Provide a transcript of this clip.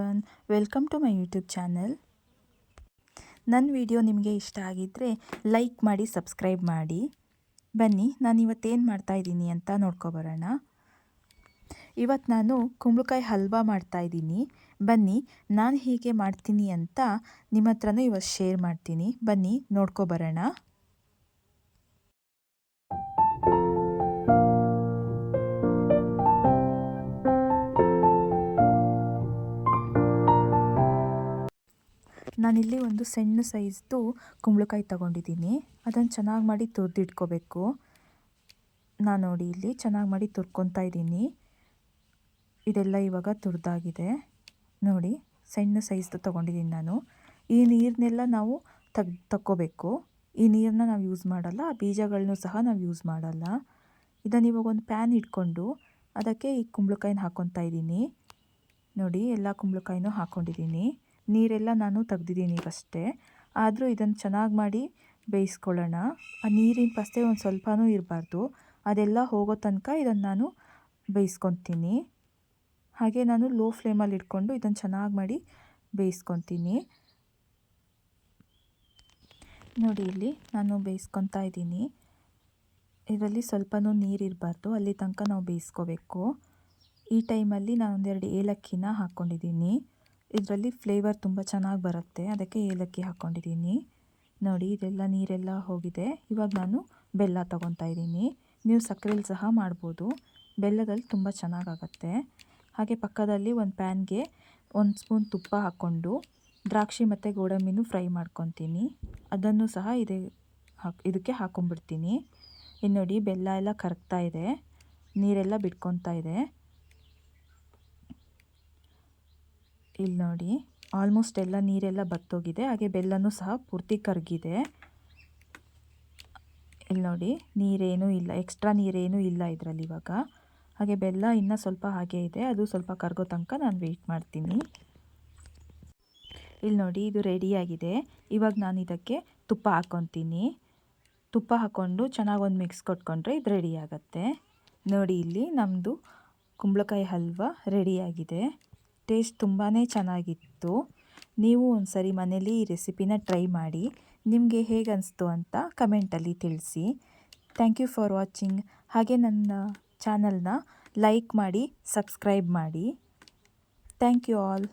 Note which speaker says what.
Speaker 1: Everyone welcome to my YouTube channel ನನ್ನ video ನಿಮಗೆ ಇಷ್ಟ ಆಗಿದ್ದರೆ ಲೈಕ್ ಮಾಡಿ ಸಬ್ಸ್ಕ್ರೈಬ್ ಮಾಡಿ. ಬನ್ನಿ, ನಾನು ಇವತ್ತೇನು ಮಾಡ್ತಾಯಿದ್ದೀನಿ ಅಂತ ನೋಡ್ಕೊಬರೋಣ ಇವತ್ತು ನಾನು ಕುಂಬಳಕಾಯಿ ಹಲ್ವಾ ಮಾಡ್ತಾಯಿದ್ದೀನಿ ಬನ್ನಿ, ನಾನು ಹೀಗೆ ಮಾಡ್ತೀನಿ ಅಂತ ನಿಮ್ಮ ಹತ್ರನೂ ಇವತ್ತು ಶೇರ್ ಮಾಡ್ತೀನಿ. ಬನ್ನಿ ನೋಡ್ಕೊಬರೋಣ ನಾನಿಲ್ಲಿ ಒಂದು ಸಣ್ಣ ಸೈಜ್ದು ಕುಂಬಳಕಾಯಿ ತಗೊಂಡಿದ್ದೀನಿ. ಅದನ್ನು ಚೆನ್ನಾಗಿ ಮಾಡಿ ತುರಿದಿಟ್ಕೋಬೇಕು. ನಾನು ನೋಡಿ ಇಲ್ಲಿ ಚೆನ್ನಾಗಿ ಮಾಡಿ ತುರ್ಕೊತಾ ಇದ್ದೀನಿ. ಇದೆಲ್ಲ ಇವಾಗ ತುರಿದಾಗಿದೆ. ನೋಡಿ, ಸಣ್ಣ ಸೈಜ್ದು ತೊಗೊಂಡಿದ್ದೀನಿ ನಾನು. ಈ ನೀರನ್ನೆಲ್ಲ ನಾವು ತಗ್, ತಕ್ಕೋಬೇಕು. ಈ ನೀರನ್ನ ನಾವು ಯೂಸ್ ಮಾಡಲ್ಲ, ಆ ಬೀಜಗಳನ್ನೂ ಸಹ ನಾವು ಯೂಸ್ ಮಾಡಲ್ಲ. ಇದನ್ನು ಇವಾಗ ಒಂದು ಪ್ಯಾನ್ ಇಟ್ಕೊಂಡು ಅದಕ್ಕೆ ಈ ಕುಂಬಳಕಾಯಿನ ಹಾಕ್ಕೊತಾ ಇದ್ದೀನಿ. ನೋಡಿ, ಎಲ್ಲ ಕುಂಬಳಕಾಯಿನೂ ಹಾಕ್ಕೊಂಡಿದ್ದೀನಿ ನೀರೆಲ್ಲ ನಾನು ತೆಗ್ದಿದ್ದೀನಿ ಈಗಷ್ಟೇ. ಆದರೂ ಇದನ್ನು ಚೆನ್ನಾಗಿ ಮಾಡಿ ಬೇಯಿಸ್ಕೊಳ್ಳೋಣ. ಆ ನೀರಿನ ಪಸ್ತೆ ಒಂದು ಸ್ವಲ್ಪನೂ ಇರಬಾರ್ದು. ಅದೆಲ್ಲ ಹೋಗೋ ತನಕ ಇದನ್ನು ನಾನು ಬೇಯಿಸ್ಕೊತೀನಿ. ಹಾಗೆ ನಾನು ಲೋ ಫ್ಲೇಮಲ್ಲಿ ಇಟ್ಕೊಂಡು ಇದನ್ನು ಚೆನ್ನಾಗಿ ಮಾಡಿ ಬೇಯಿಸ್ಕೊತೀನಿ. ನೋಡಿ ಇಲ್ಲಿ ನಾನು ಬೇಯಿಸ್ಕೊತಾ ಇದ್ದೀನಿ. ಇದರಲ್ಲಿ ಸ್ವಲ್ಪನೂ ನೀರಿರಬಾರ್ದು ಅಲ್ಲಿ ತನಕ ನಾವು ಬೇಯಿಸ್ಕೋಬೇಕು. ಈ ಟೈಮಲ್ಲಿ ನಾನೊಂದೆರಡು ಏಲಕ್ಕಿನ ಹಾಕ್ಕೊಂಡಿದ್ದೀನಿ ಇದರಲ್ಲಿ ಫ್ಲೇವರ್ ತುಂಬ ಚೆನ್ನಾಗಿ ಬರುತ್ತೆ. ಅದಕ್ಕೆ ಏಲಕ್ಕಿ ಹಾಕ್ಕೊಂಡಿದ್ದೀನಿ ನೋಡಿ ಇದೆಲ್ಲ ನೀರೆಲ್ಲ ಹೋಗಿದೆ. ಇವಾಗ ನಾನು ಬೆಲ್ಲ ತೊಗೊತಾ ಇದ್ದೀನಿ. ನೀವು ಸಕ್ಕರೆಲಿ ಸಹ ಮಾಡ್ಬೋದು. ಬೆಲ್ಲದಲ್ಲಿ ತುಂಬ ಚೆನ್ನಾಗಾಗತ್ತೆ ಹಾಗೆ ಪಕ್ಕದಲ್ಲಿ ಒಂದು ಪ್ಯಾನ್ಗೆ ಒಂದು ಸ್ಪೂನ್ ತುಪ್ಪ ಹಾಕ್ಕೊಂಡು ದ್ರಾಕ್ಷಿ ಮತ್ತು ಗೋಡಂಬಿನೂ ಫ್ರೈ ಮಾಡ್ಕೊತೀನಿ. ಅದನ್ನು ಸಹ ಇದೇ, ಹಾಕಿ, ಇದಕ್ಕೆ ಹಾಕೊಂಬಿಡ್ತೀನಿ ಇನ್ನು ನೋಡಿ, ಬೆಲ್ಲ ಎಲ್ಲ ಕರಗ್ತಾ ಇದೆ. ನೀರೆಲ್ಲ ಬಿಟ್ಕೊತಾ ಇದೆ. ಇಲ್ಲಿ ನೋಡಿ. ಆಲ್ಮೋಸ್ಟ್ ಎಲ್ಲ ನೀರೆಲ್ಲ ಬತ್ತೋಗಿದೆ. ಹಾಗೆ ಬೆಲ್ಲನೂ ಸಹ ಪೂರ್ತಿ ಕರಗಿದೆ. ಇಲ್ಲಿ ನೋಡಿ, ನೀರೇನೂ ಇಲ್ಲ. ಎಕ್ಸ್ಟ್ರಾ ನೀರೇನೂ ಇಲ್ಲ ಇದರಲ್ಲಿ ಇವಾಗ. ಹಾಗೆ ಬೆಲ್ಲ ಇನ್ನೂ ಸ್ವಲ್ಪ ಹಾಗೆ ಇದೆ. ಅದು ಸ್ವಲ್ಪ ಕರಗೋ ತನಕ ನಾನು ವೆಯ್ಟ್ ಮಾಡ್ತೀನಿ. ಇಲ್ಲಿ ನೋಡಿ, ಇದು ರೆಡಿಯಾಗಿದೆ ಇವಾಗ ನಾನು ಇದಕ್ಕೆ ತುಪ್ಪ ಹಾಕ್ಕೊತೀನಿ ತುಪ್ಪ ಹಾಕ್ಕೊಂಡು ಚೆನ್ನಾಗಿ ಒಂದು ಮಿಕ್ಸ್ ಕೊಟ್ಕೊಂಡ್ರೆ ಇದು ರೆಡಿ ಆಗುತ್ತೆ. ನೋಡಿ, ಇಲ್ಲಿ ನಮ್ಮದು ಕುಂಬಳಕಾಯಿ ಹಲ್ವ ರೆಡಿಯಾಗಿದೆ ಟೇಸ್ಟ್ ತುಂಬಾ ಚೆನ್ನಾಗಿತ್ತು. ನೀವು ಒಂದು ಸರಿ ಮನೇಲಿ ಈ ರೆಸಿಪಿನ ಟ್ರೈ ಮಾಡಿ, ನಿಮಗೆ ಹೇಗೆ ಅನಿಸ್ತು ಅಂತ ಕಮೆಂಟಲ್ಲಿ ತಿಳಿಸಿ. Thank you for watching. ಹಾಗೆ ನನ್ನ ಚಾನಲ್ನ ಲೈಕ್ ಮಾಡಿ, ಸಬ್ಸ್ಕ್ರೈಬ್ ಮಾಡಿ. Thank you all.